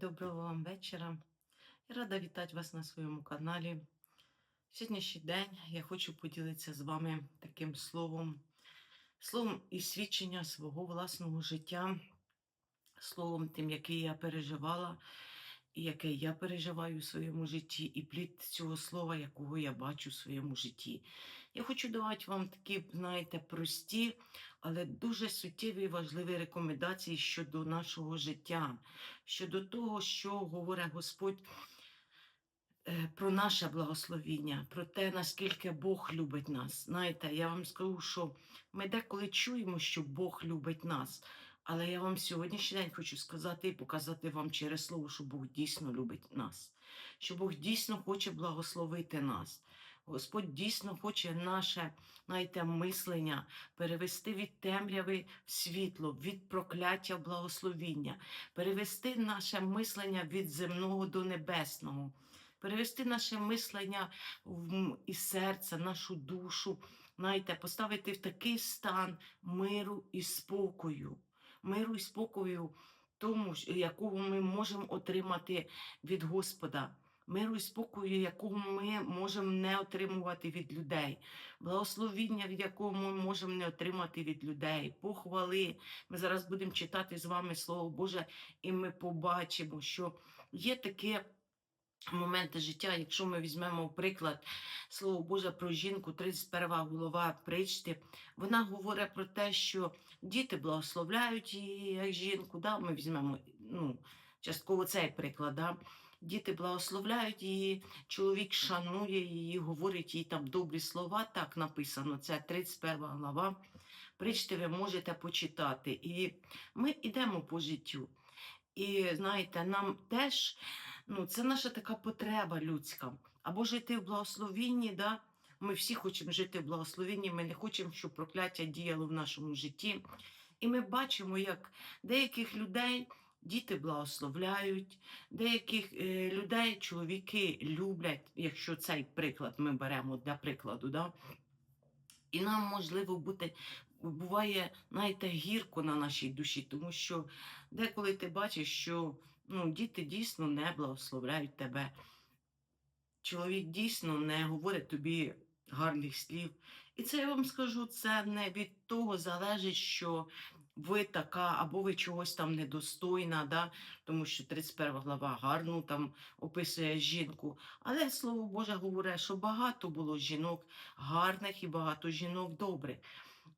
доброго вам вечора. Я рада вітати вас на своєму каналі. Сьогоднішній день я хочу поділитися з вами таким словом, словом і свідчення свого власного життя, словом тим, який я переживала, яке я переживаю у своєму житті, і плід цього слова, якого я бачу в своєму житті. Я хочу давати вам такі, знаєте, прості, але дуже суттєві і важливі рекомендації щодо нашого життя, щодо того, що говорить Господь е, про наше благословіння, про те, наскільки Бог любить нас. Знаєте, я вам скажу, що ми деколи чуємо, що Бог любить нас. Але я вам сьогоднішній день хочу сказати і показати вам через слово, що Бог дійсно любить нас, що Бог дійсно хоче благословити нас. Господь дійсно хоче наше знаєте, мислення перевести від темряви в світло, від прокляття в благословіння, перевести наше мислення від земного до небесного, перевести наше мислення і серце, нашу душу, знаєте, поставити в такий стан миру і спокою, миру і спокою, тому, якого ми можемо отримати від Господа миру і спокою, якого ми можемо не отримувати від людей, благословіння, від якого ми можемо не отримати від людей, похвали. Ми зараз будемо читати з вами Слово Боже, і ми побачимо, що є таке. Моменти життя, якщо ми візьмемо приклад Слово Боже про жінку, 31 голова причти, вона говорить про те, що діти благословляють її як жінку. Да? Ми візьмемо ну, частково цей приклад. Да? Діти благословляють її, чоловік шанує її, говорить їй там добрі слова. Так написано, це 31 глава. Причти ви можете почитати. І ми йдемо по життю. І знаєте, нам теж ну, це наша така потреба людська. Або жити в благословінні, да? ми всі хочемо жити в благословінні, ми не хочемо, щоб прокляття діяло в нашому житті. І ми бачимо, як деяких людей діти благословляють, деяких е, людей чоловіки люблять, якщо цей приклад ми беремо для прикладу. Да? І нам можливо бути, буває, знаєте, гірко на нашій душі, тому що деколи ти бачиш, що ну, діти дійсно не благословляють тебе. Чоловік дійсно не говорить тобі гарних слів. І це я вам скажу, це не від того залежить, що ви така, або ви чогось там недостойна, да? тому що 31 глава гарно там описує жінку. Але Слово Боже говорить, що багато було жінок гарних і багато жінок добрих.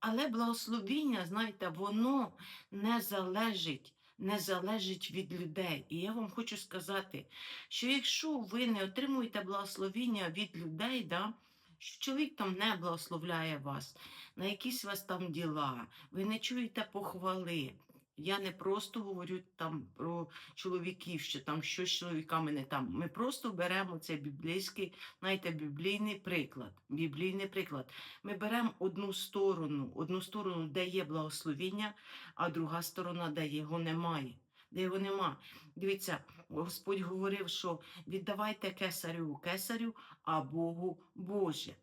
Але благословіння, знаєте, воно не залежить. Не залежить від людей. І я вам хочу сказати, що якщо ви не отримуєте благословіння від людей, да, що чоловік там не благословляє вас, на якісь вас там діла, ви не чуєте похвали. Я не просто говорю там про чоловіків, що там щось з чоловіками не там. Ми просто беремо цей біблійський, знаєте, біблійний приклад. Біблійний приклад. Ми беремо одну сторону, одну сторону, де є благословіння, а друга сторона, де його немає. Де його нема. Дивіться, Господь говорив, що віддавайте кесарю кесарю, а Богу Боже.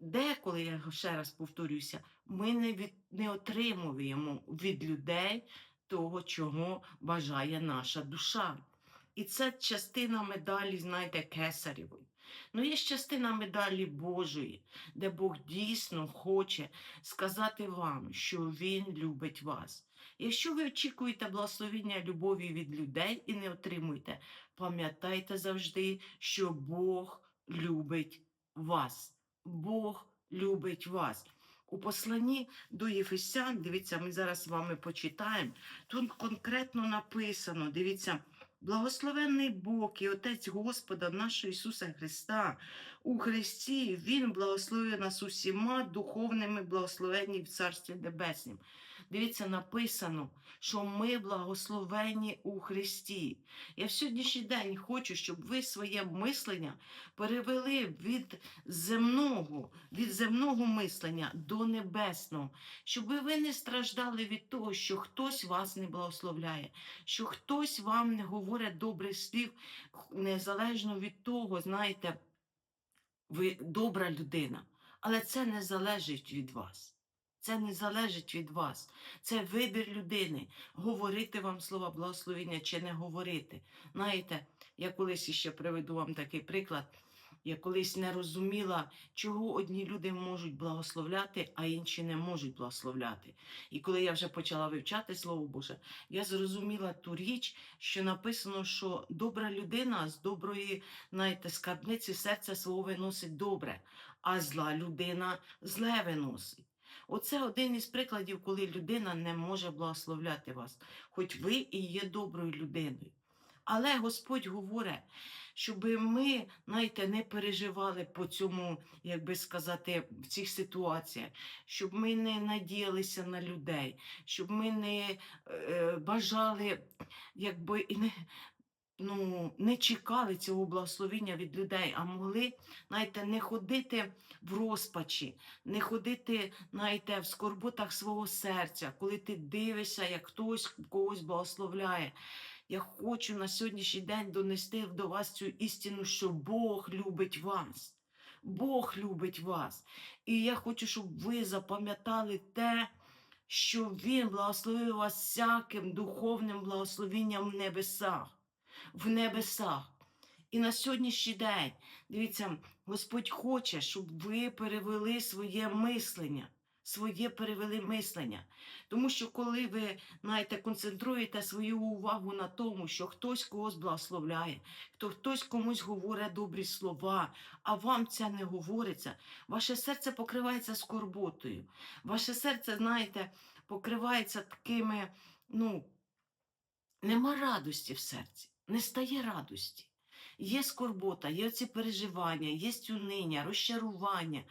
Деколи, я ще раз повторюся, ми не, від, не отримуємо від людей того, чого бажає наша душа. І це частина медалі, знаєте, кесарєвої. Ну, є частина медалі Божої, де Бог дійсно хоче сказати вам, що Він любить вас. Якщо ви очікуєте благословення любові від людей і не отримуєте, пам'ятайте завжди, що Бог любить вас. Бог любить вас. У посланні до Єфесян, дивіться, ми зараз з вами почитаємо. Тут конкретно написано: дивіться, благословенний Бог і Отець Господа нашого Ісуса Христа у Христі Він благословив нас усіма духовними благословенні в Царстві Небеснім. Дивіться, написано, що ми благословені у Христі. Я в сьогоднішній день хочу, щоб ви своє мислення перевели від земного, від земного мислення до небесного, щоб ви не страждали від того, що хтось вас не благословляє, що хтось вам не говорить добрих слів, незалежно від того, знаєте, ви добра людина, але це не залежить від вас. Це не залежить від вас. Це вибір людини, говорити вам слова благословення чи не говорити. Знаєте, я колись іще приведу вам такий приклад. Я колись не розуміла, чого одні люди можуть благословляти, а інші не можуть благословляти. І коли я вже почала вивчати Слово Боже, я зрозуміла ту річ, що написано, що добра людина з доброї, знаєте, скарбниці серця свого виносить добре, а зла людина зле виносить. Оце один із прикладів, коли людина не може благословляти вас, хоч ви і є доброю людиною. Але Господь говорить, щоб ми, знаєте, не переживали по цьому, як би сказати, в цих ситуаціях, щоб ми не надіялися на людей, щоб ми не е, бажали, якби і не. Ну, не чекали цього благословення від людей, а могли, знаєте, не ходити в розпачі, не ходити, знаєте, в скорботах свого серця, коли ти дивишся, як хтось когось благословляє. Я хочу на сьогоднішній день донести до вас цю істину, що Бог любить вас. Бог любить вас. І я хочу, щоб ви запам'ятали те, що Він благословив вас всяким духовним благословенням в небесах. В небесах. І на сьогоднішній день, дивіться, Господь хоче, щоб ви перевели своє мислення. Своє перевели мислення. Тому що коли ви знаєте, концентруєте свою увагу на тому, що хтось когось благословляє, хто хтось комусь говорить добрі слова, а вам це не говориться, ваше серце покривається скорботою. Ваше серце, знаєте, покривається такими, ну, нема радості в серці, не стає радості. Є скорбота, є ці переживання, є униння, розчарування.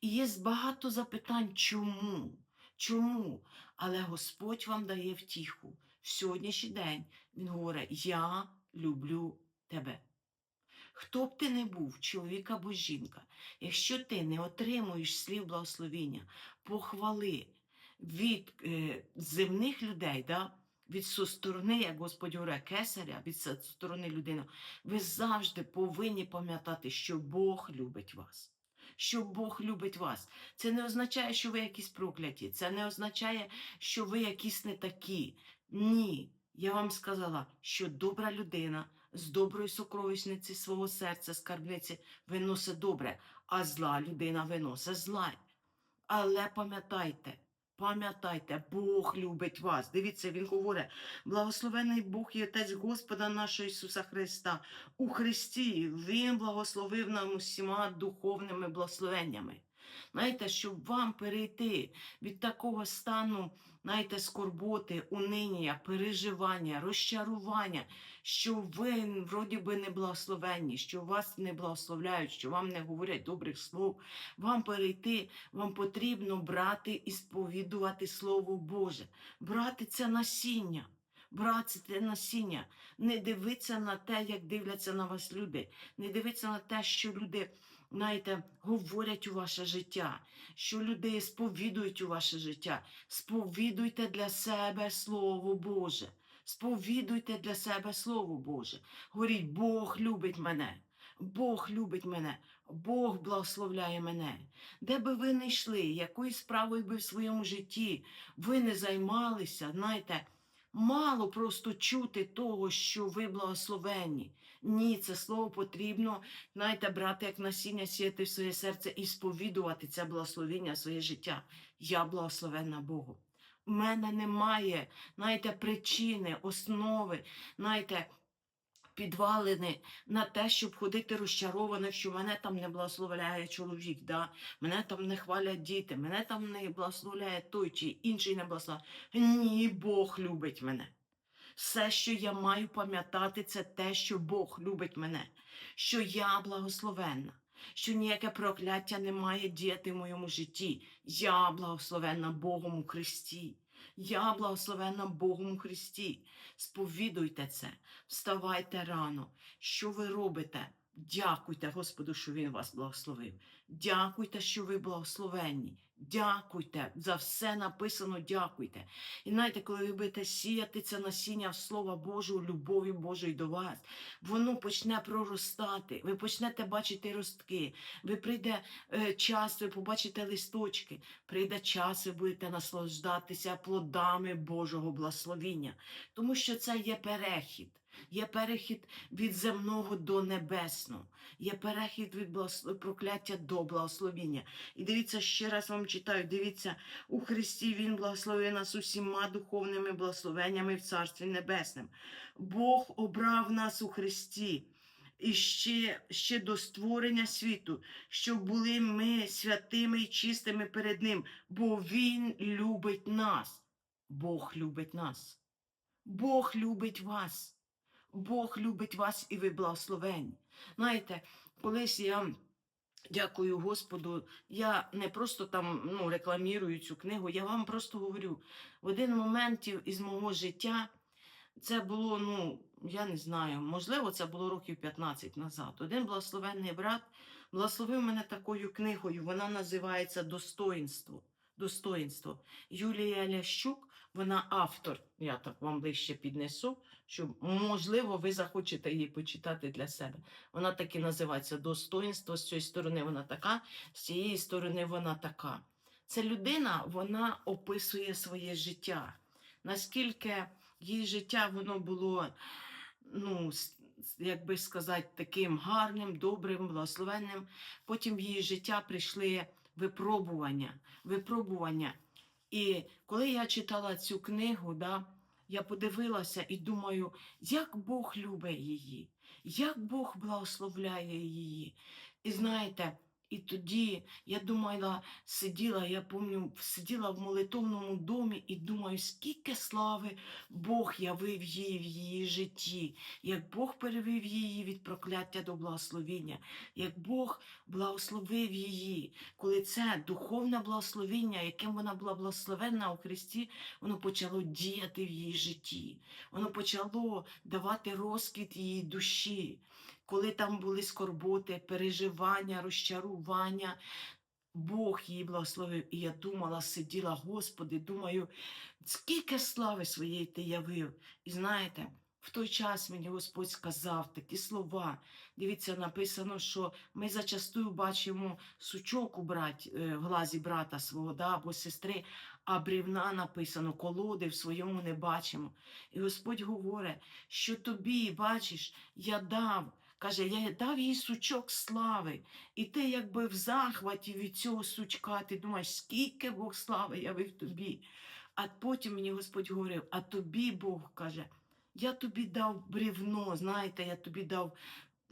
І є багато запитань, чому? Чому? Але Господь вам дає втіху. В сьогоднішній день Він говорить: Я люблю тебе. Хто б ти не був, чоловік або жінка, якщо ти не отримуєш слів благословіння, похвали від е, земних людей, да, від сторони, як Господь говорить, кесаря, від сторони людини, ви завжди повинні пам'ятати, що Бог любить вас. Що Бог любить вас. Це не означає, що ви якісь прокляті. Це не означає, що ви якісь не такі. Ні. Я вам сказала, що добра людина з доброї сокровищниці свого серця, скарбниці, виносить добре, а зла людина виносить зла. Але пам'ятайте, пам'ятайте, Бог любить вас. Дивіться, він говорить: благословений Бог і Отець Господа нашого Ісуса Христа. У Христі Він благословив нам усіма духовними благословеннями. Знаєте, щоб вам перейти від такого стану, знаєте, скорботи, униння, переживання, розчарування, що ви вроді би не благословенні, що вас не благословляють, що вам не говорять добрих слов, вам перейти, вам потрібно брати і сповідувати Слово Боже, брати це насіння. Брати насіння, не дивитися на те, як дивляться на вас люди, не дивитися на те, що люди, знаєте, говорять у ваше життя, що люди сповідують у ваше життя. Сповідуйте для себе Слово Боже. Сповідуйте для себе Слово Боже. Говоріть, Бог любить мене. Бог любить мене, Бог благословляє мене. Де би ви не йшли, якою справою би в своєму житті ви не займалися, знаєте, мало просто чути того, що ви благословенні. Ні, це слово потрібно, знаєте, брати як насіння, сіяти в своє серце і сповідувати це благословення в своє життя. Я благословенна Богу. У мене немає, знаєте, причини, основи, знаєте, підвалини на те, щоб ходити розчарована, що мене там не благословляє чоловік, да? мене там не хвалять діти, мене там не благословляє той чи інший не благословляє. Ні, Бог любить мене. Все, що я маю пам'ятати, це те, що Бог любить мене, що я благословенна, що ніяке прокляття не має діяти в моєму житті. Я благословенна Богом у Христі. Я благословена Богом Христі. Сповідуйте це, вставайте рано. Що ви робите? Дякуйте Господу, що Він вас благословив. Дякуйте, що ви благословенні. Дякуйте за все написано, дякуйте. І знаєте, коли ви будете сіяти це насіння Слова Божого, любові Божої до вас, воно почне проростати. Ви почнете бачити ростки. Ви прийде е, час, ви побачите листочки. Прийде час, ви будете наслаждатися плодами Божого благословіння. Тому що це є перехід. Є перехід від земного до небесного, є перехід від прокляття до благословіння. І дивіться, ще раз вам читаю, дивіться, у Христі Він благословив нас усіма духовними благословеннями в Царстві Небесному. Бог обрав нас у Христі. І ще, ще до створення світу, щоб були ми святими і чистими перед Ним, бо Він любить нас. Бог любить нас. Бог любить вас. Бог любить вас і ви благословені. Знаєте, колись я дякую Господу, я не просто там ну, рекламірую цю книгу, я вам просто говорю, в один момент із мого життя це було, ну, я не знаю, можливо, це було років 15 назад. Один благословенний брат благословив мене такою книгою. Вона називається Достоїнство. Достоїнство. Юлія Лящук, вона автор. Я так вам ближче піднесу, що можливо ви захочете її почитати для себе. Вона так і називається Достоїнство. З цієї сторони вона така, з цієї сторони вона така. Це людина, вона описує своє життя. Наскільки її життя воно було, ну, як би сказати, таким гарним, добрим, благословенним. Потім в її життя прийшли випробування. випробування. І коли я читала цю книгу, да, я подивилася і думаю, як Бог любить її, як Бог благословляє її. І знаєте, і тоді я думала, сиділа, я пам'ятаю, сиділа в молитовному домі і думаю, скільки слави Бог явив їй в її житті, як Бог перевів її від прокляття до благословіння, як Бог благословив її, коли це духовне благословіння, яким вона була благословенна у Христі, воно почало діяти в її житті, воно почало давати розквіт її душі. Коли там були скорботи, переживання, розчарування, Бог її благословив. І я думала, сиділа, Господи, думаю, скільки слави своєї ти явив. І знаєте, в той час мені Господь сказав такі слова. Дивіться, написано, що ми зачастую бачимо сучок у брать, е, в глазі брата свого да, або сестри, а брівна написано, колоди в своєму не бачимо. І Господь говорить, що тобі, бачиш, я дав. Каже, я дав їй сучок слави. І ти якби в захваті від цього сучка, ти думаєш, скільки Бог слави явив тобі. А потім мені Господь говорив, а тобі Бог каже, я тобі дав бревно, знаєте, я тобі дав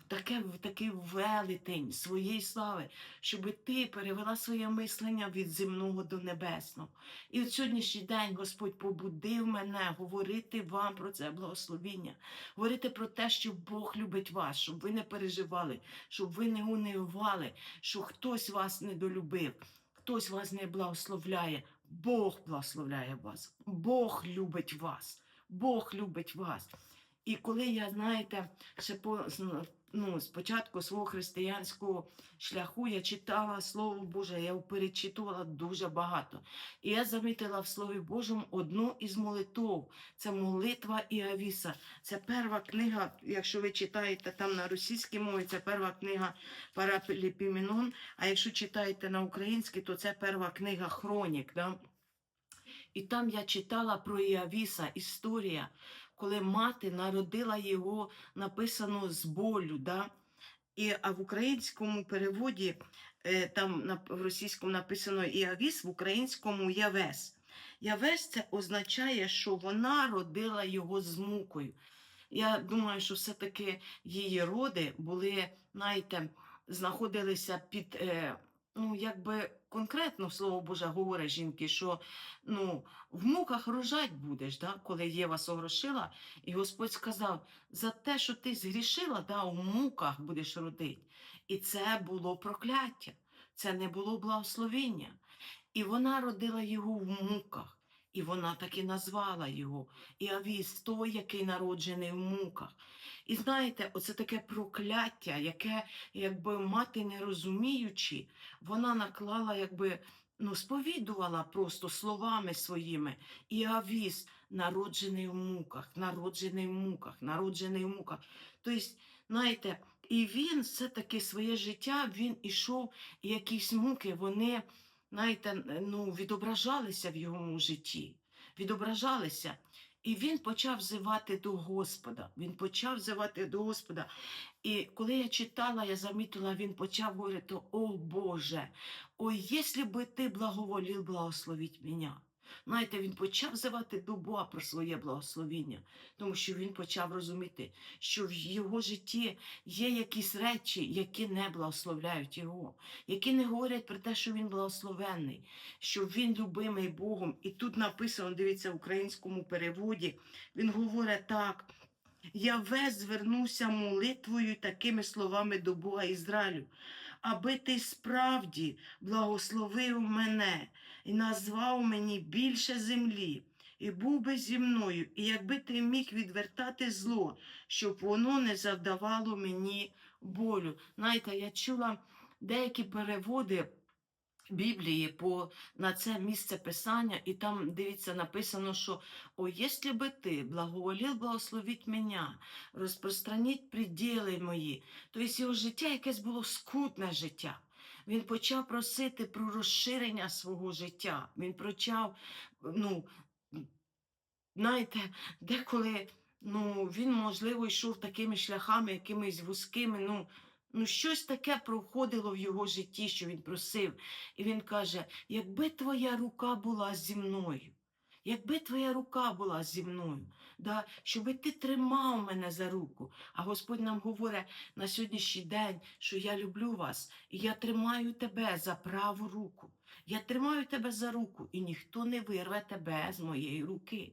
таке, такий велетень своєї слави, щоб ти перевела своє мислення від земного до небесного. І от сьогоднішній день Господь побудив мене говорити вам про це благословіння, говорити про те, що Бог любить вас, щоб ви не переживали, щоб ви не унивали, що хтось вас недолюбив, хтось вас не благословляє. Бог благословляє вас, Бог любить вас, Бог любить вас. І коли я, знаєте, ще по, ну, спочатку свого християнського шляху я читала Слово Боже, я перечитувала дуже багато. І я замітила в Слові Божому одну із молитв. Це молитва Іавіса. Це перша книга, якщо ви читаєте там на російській мові, це перша книга Парапіліпіменон, а якщо читаєте на українській, то це перша книга Хронік. Да? І там я читала про Іавіса, історія, коли мати народила його, написано з болю. Да? І, а в українському переводі, е, там в російському написано Іавіс, в українському Явес. Явес це означає, що вона родила його з мукою. Я думаю, що все-таки її роди були, знаєте, знаходилися під, е, ну, якби конкретно слово Боже говорить жінки, що ну, в муках рожать будеш, да? коли Єва согрошила, і Господь сказав, за те, що ти згрішила, да, в муках будеш родити. І це було прокляття, це не було благословення. І вона родила його в муках. І вона так і назвала його Іавіс, той, який народжений в муках. І знаєте, оце таке прокляття, яке, якби мати не розуміючи, вона наклала, якби, ну, сповідувала просто словами своїми. І Авіс, народжений в муках, народжений в муках, народжений в муках. Тобто, знаєте, і він все-таки своє життя, він ішов, і якісь муки, вони, знаєте, ну, відображалися в його житті. Відображалися. І він почав взивати до Господа. Він почав взивати до Господа. І коли я читала, я замітила, він почав говорити: О Боже, о, якщо би ти благоволів благословить мене. Знаєте, він почав взивати до Бога про своє благословіння, тому що він почав розуміти, що в його житті є якісь речі, які не благословляють його, які не говорять про те, що він благословенний, що він любимий Богом. І тут написано, дивіться, в українському переводі, він говорить так. Я весь звернувся молитвою такими словами до Бога Ізраїлю, аби ти справді благословив мене і назвав мені більше землі, і був би зі мною, і якби ти міг відвертати зло, щоб воно не завдавало мені болю. Знаєте, я чула деякі переводи. Біблії по, на це місце писання, і там, дивіться, написано, що «О, якщо би ти благоволів благословить мене, розпространіть приділи мої». Тобто його життя якесь було скутне життя. Він почав просити про розширення свого життя. Він почав, ну, знаєте, деколи ну, він, можливо, йшов такими шляхами, якимись вузькими, ну, ну, щось таке проходило в його житті, що він просив. І він каже: якби твоя рука була зі мною, якби твоя рука була зі мною, да, щоби ти тримав мене за руку. А Господь нам говорить на сьогоднішній день, що я люблю вас, і я тримаю тебе за праву руку. Я тримаю тебе за руку, і ніхто не вирве тебе з моєї руки.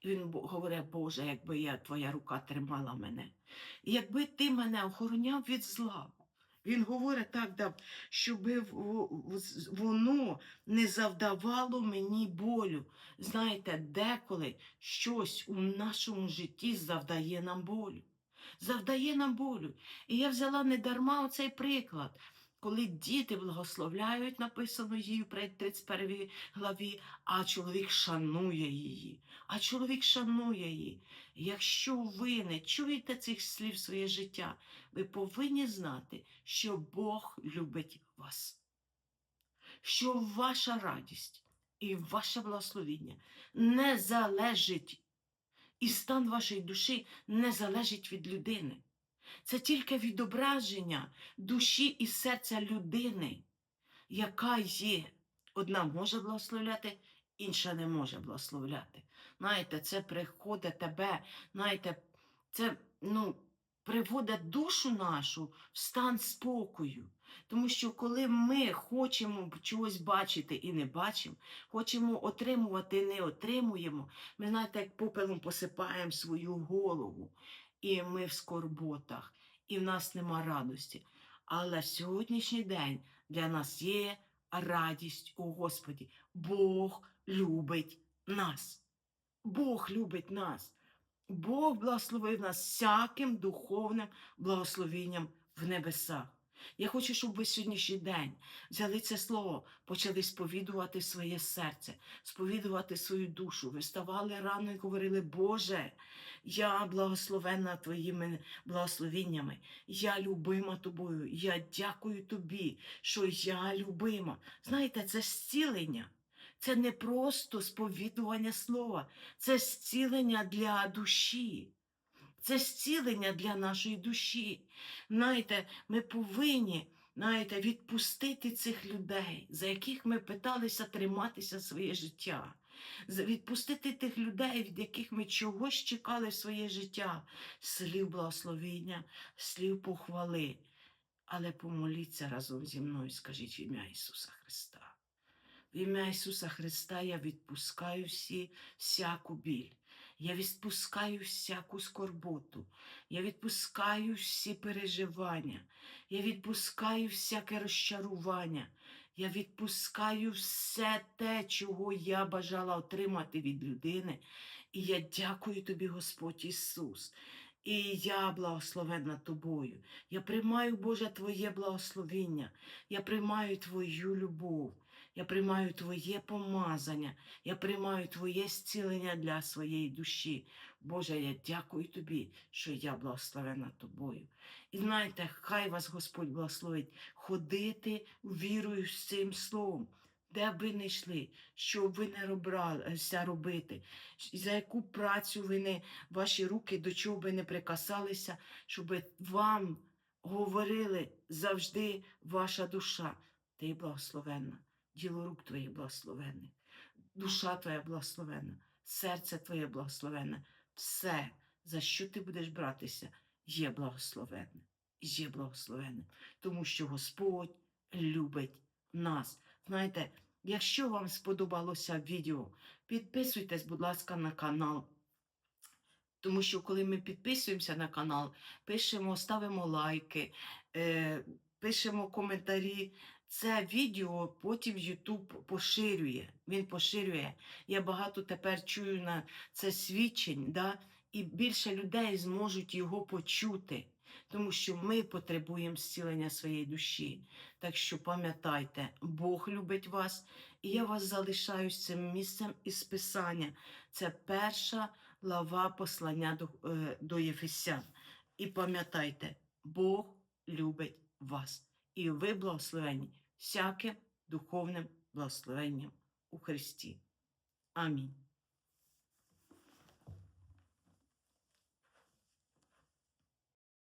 І він говорить, Боже, якби я, твоя рука тримала мене, і якби ти мене охороняв від зла. Він говорить так, да, щоб воно не завдавало мені болю. Знаєте, деколи щось у нашому житті завдає нам болю. Завдає нам болю. І я взяла не дарма оцей приклад. Коли діти благословляють, написано її в 31 главі, а чоловік шанує її. А чоловік шанує її. Якщо ви не чуєте цих слів своє життя, ви повинні знати, що Бог любить вас, що ваша радість і ваше благословіння не залежить, і стан вашої душі не залежить від людини. Це тільки відображення душі і серця людини, яка є. Одна може благословляти, інша не може благословляти. Знаєте, це приходить тебе, знаєте, це ну, приводить душу нашу в стан спокою. Тому що коли ми хочемо чогось бачити і не бачимо, хочемо отримувати і не отримуємо, ми знаєте, як попелом посипаємо свою голову, і ми в скорботах, і в нас нема радості. Але сьогоднішній день для нас є радість у Господі. Бог любить нас. Бог любить нас. Бог благословив нас всяким духовним благословенням в небесах. Я хочу, щоб ви сьогоднішній день взяли це слово, почали сповідувати своє серце, сповідувати свою душу. Ви ставали рано і говорили, Боже, я благословенна Твоїми благословіннями, я любима тобою, я дякую тобі, що я любима. Знаєте, це зцілення. Це не просто сповідування слова, це зцілення для душі. Це зцілення для нашої душі. Знаєте, ми повинні знаєте, відпустити цих людей, за яких ми питалися триматися своє життя. Відпустити тих людей, від яких ми чогось чекали в своє життя, слів благословіння, слів похвали. Але помоліться разом зі мною, скажіть в ім'я Ісуса Христа. В ім'я Ісуса Христа я відпускаю всі, всяку біль. Я відпускаю всяку скорботу. Я відпускаю всі переживання. Я відпускаю всяке розчарування. Я відпускаю все те, чого я бажала отримати від людини. І я дякую тобі, Господь Ісус. І я благословенна тобою. Я приймаю, Боже, Твоє благословіння. Я приймаю Твою любов. Я приймаю Твоє помазання, я приймаю Твоє зцілення для своєї душі. Боже, я дякую Тобі, що я благословена Тобою. І знаєте, хай вас Господь благословить ходити вірою з цим словом. Де б ви не йшли, що б ви не робилися робити, за яку працю ви не, ваші руки до чого би не прикасалися, щоб вам говорили завжди ваша душа. Ти благословенна, діло рук твоїх благословенних, душа твоя благословенна, серце твоє благословенне. Все, за що ти будеш братися, є благословенне, є благословенне, тому що Господь любить нас. Знаєте, якщо вам сподобалося відео, підписуйтесь, будь ласка, на канал. Тому що коли ми підписуємося на канал, пишемо, ставимо лайки, е, пишемо коментарі. Це відео потім YouTube поширює. Він поширює. Я багато тепер чую на це свідчень, да? і більше людей зможуть його почути, тому що ми потребуємо зцілення своєї душі. Так що пам'ятайте, Бог любить вас, і я вас залишаю з цим місцем із Писання. Це перша глава послання до, е, до Єфесян. І пам'ятайте, Бог любить вас. І ви благословені всяким духовним благословенням у Христі. Амінь.